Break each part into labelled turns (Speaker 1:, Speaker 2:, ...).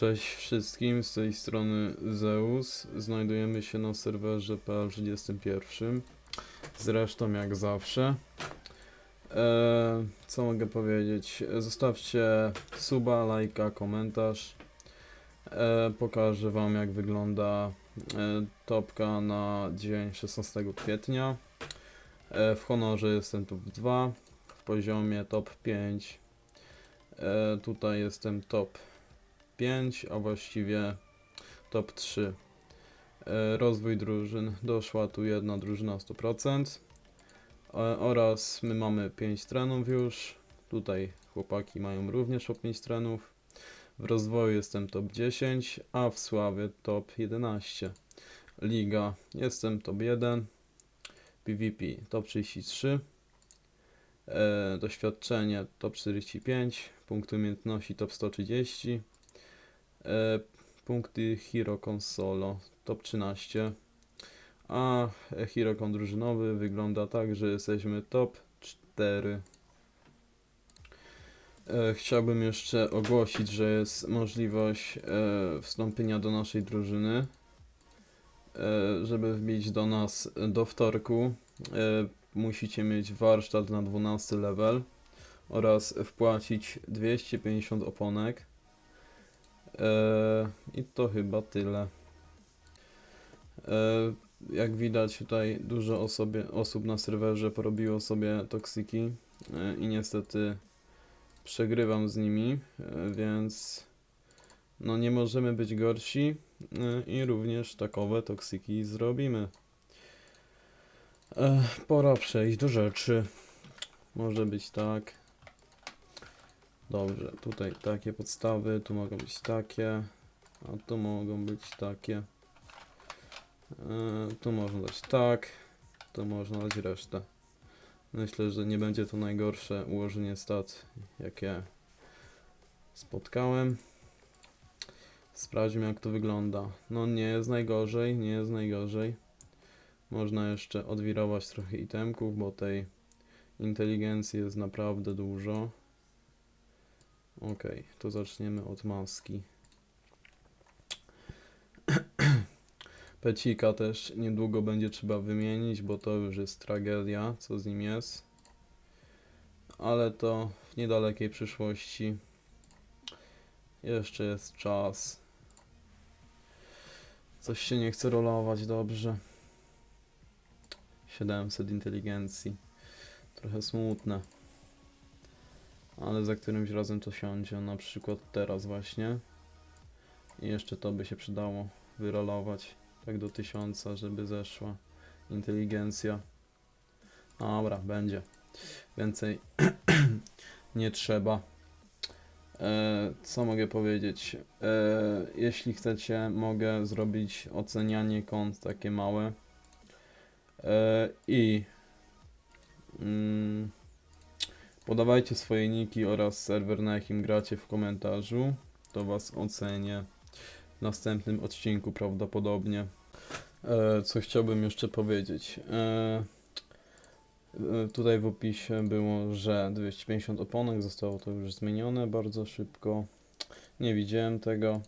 Speaker 1: Cześć wszystkim, z tej strony Zeus. Znajdujemy się na serwerze PL31. Zresztą jak zawsze. Eee, co mogę powiedzieć? Zostawcie suba, lajka, komentarz. Eee, pokażę wam jak wygląda e, topka na dzień 16 kwietnia. E, w honorze jestem top 2, w poziomie top 5. E, tutaj jestem top 5, a właściwie top 3. E, Rozwój drużyn. Doszła tu jedna drużyna 100%. E, Oraz my mamy 5 trenów już. Tutaj chłopaki mają również po 5 trenów. W rozwoju jestem top 10, a w sławie top 11. Liga jestem top 1. PvP top 33. E, doświadczenie top 45. Punkty umiejętności top 130. E, punkty Hero Consolo top 13. A Hero Con drużynowy wygląda tak, że jesteśmy top 4. E, chciałbym jeszcze ogłosić, że jest możliwość e, wstąpienia do naszej drużyny. E, żeby wbić do nas do wtorku, e, musicie mieć warsztat na 12 level oraz wpłacić 250 oponek. Eee, I to chyba tyle. Eee, jak widać tutaj dużo osobie, osób na serwerze porobiło sobie toksiki eee, i niestety przegrywam z nimi, więc no nie możemy być gorsi i również takowe toksiki zrobimy. Pora przejść do rzeczy. Może być tak. Dobrze, tutaj takie podstawy, tu mogą być takie, a tu mogą być takie. E, tu można dać tak, tu można dać resztę. Myślę, że nie będzie to najgorsze ułożenie stat, jakie spotkałem. Sprawdźmy jak to wygląda. No nie jest najgorzej, nie jest najgorzej. Można jeszcze odwirować trochę itemków, bo tej inteligencji jest naprawdę dużo. Ok, to zaczniemy od maski. Pecika też niedługo będzie trzeba wymienić, bo to już jest tragedia, co z nim jest. Ale to w niedalekiej przyszłości. Jeszcze jest czas. Coś się nie chce rolować dobrze. 700 inteligencji. Trochę smutne ale za którymś razem to siądzie, na przykład teraz właśnie. I jeszcze to by się przydało wyrolować tak do tysiąca, żeby zeszła inteligencja. Dobra, będzie. Więcej nie trzeba. E, co mogę powiedzieć? E, jeśli chcecie, mogę zrobić ocenianie kont takie małe. E, I mm, Podawajcie swoje niki oraz serwer, na jakim gracie w komentarzu. To Was ocenię w następnym odcinku prawdopodobnie. E, co chciałbym jeszcze powiedzieć. E, e, tutaj w opisie było, że 250 oponek zostało to już zmienione bardzo szybko. Nie widziałem tego.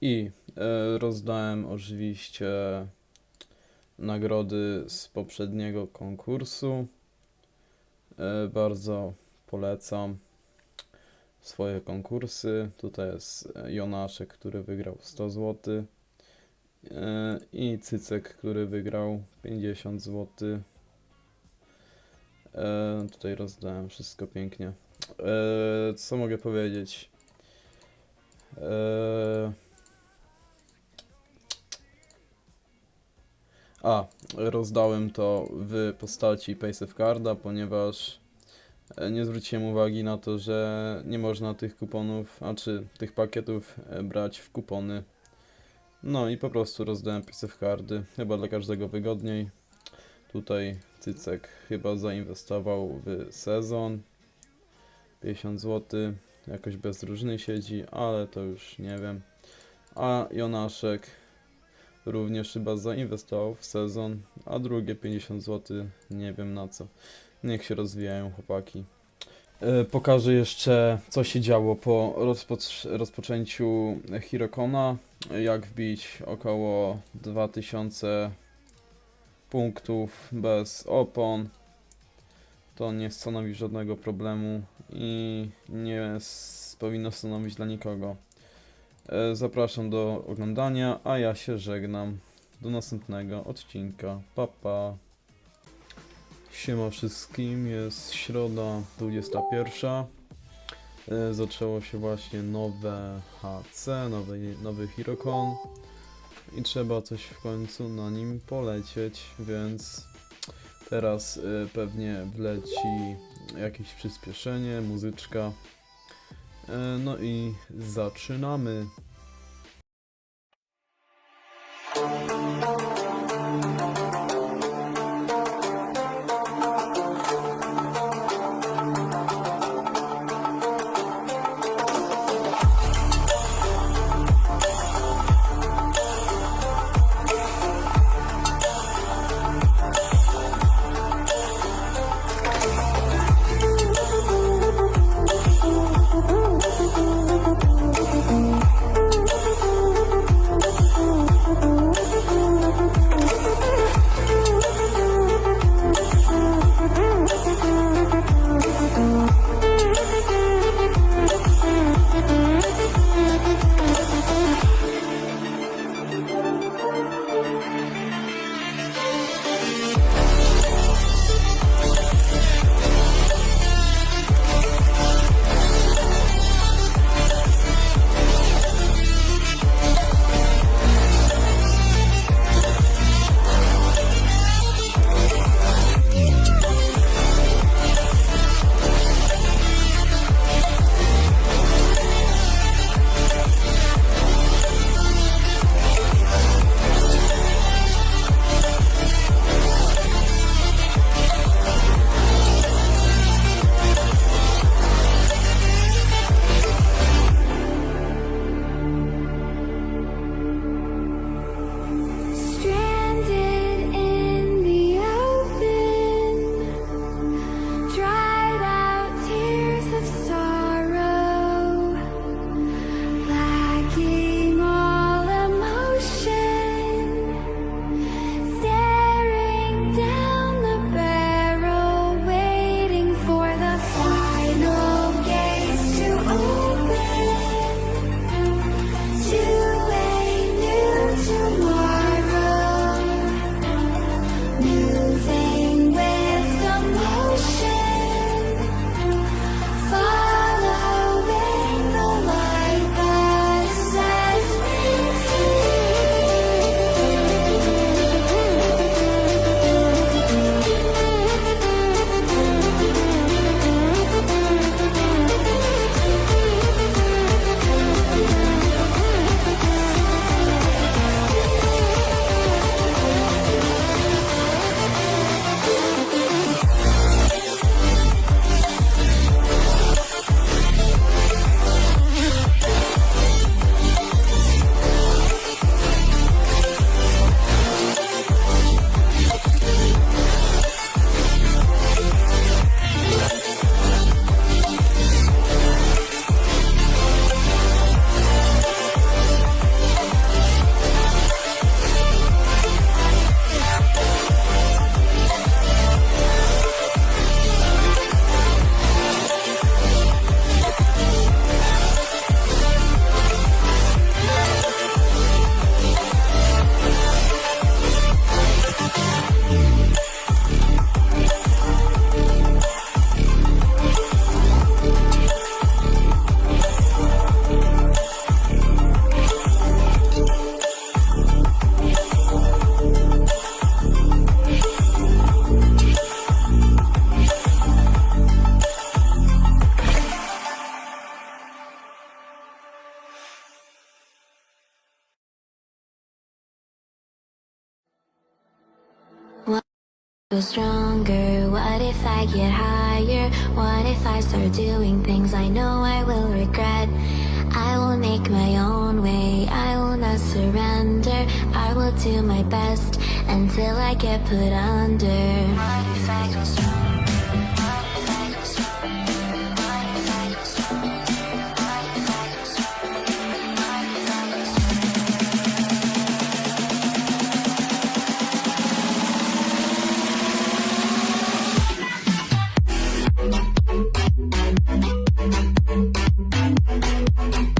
Speaker 1: I e, rozdałem oczywiście nagrody z poprzedniego konkursu. E, Bardzo polecam swoje konkursy. Tutaj jest e, Jonaszek, który wygrał 100 zł. e, I Cycek, który wygrał 50 zł. Tutaj rozdałem wszystko pięknie. Co mogę powiedzieć? A, rozdałem to w postaci Paysafe Carda, ponieważ nie zwróciłem uwagi na to, że nie można tych kuponów, a czy tych pakietów e, brać w kupony. No i po prostu rozdałem Paysafe Cardy, chyba dla każdego wygodniej. Tutaj Cycek chyba zainwestował w sezon. 50 zł, jakoś bez drużyny siedzi, ale to już nie wiem. A Jonaszek również chyba zainwestował w sezon, a drugie 50 zł nie wiem na co. Niech się rozwijają chłopaki. E, Pokażę jeszcze, co się działo po rozpoc- rozpoczęciu Hirokona. Jak wbić około 2000 punktów bez opon. To nie stanowi żadnego problemu i nie powinno stanowić dla nikogo. E, Zapraszam do oglądania, a ja się żegnam. Do następnego odcinka. Pa pa. Siema wszystkim, jest środa 21. E, Zaczęło się właśnie nowe HC, nowy, nowy Hirokon i trzeba coś w końcu na nim polecieć, więc teraz e, pewnie wleci jakieś przyspieszenie, muzyczka. E, No i zaczynamy.
Speaker 2: Go stronger. What if I get higher? What if I start doing things I know I will regret? I will make my own way. I will not surrender. I will do my best until I get put under. What if I go stronger? Thank you.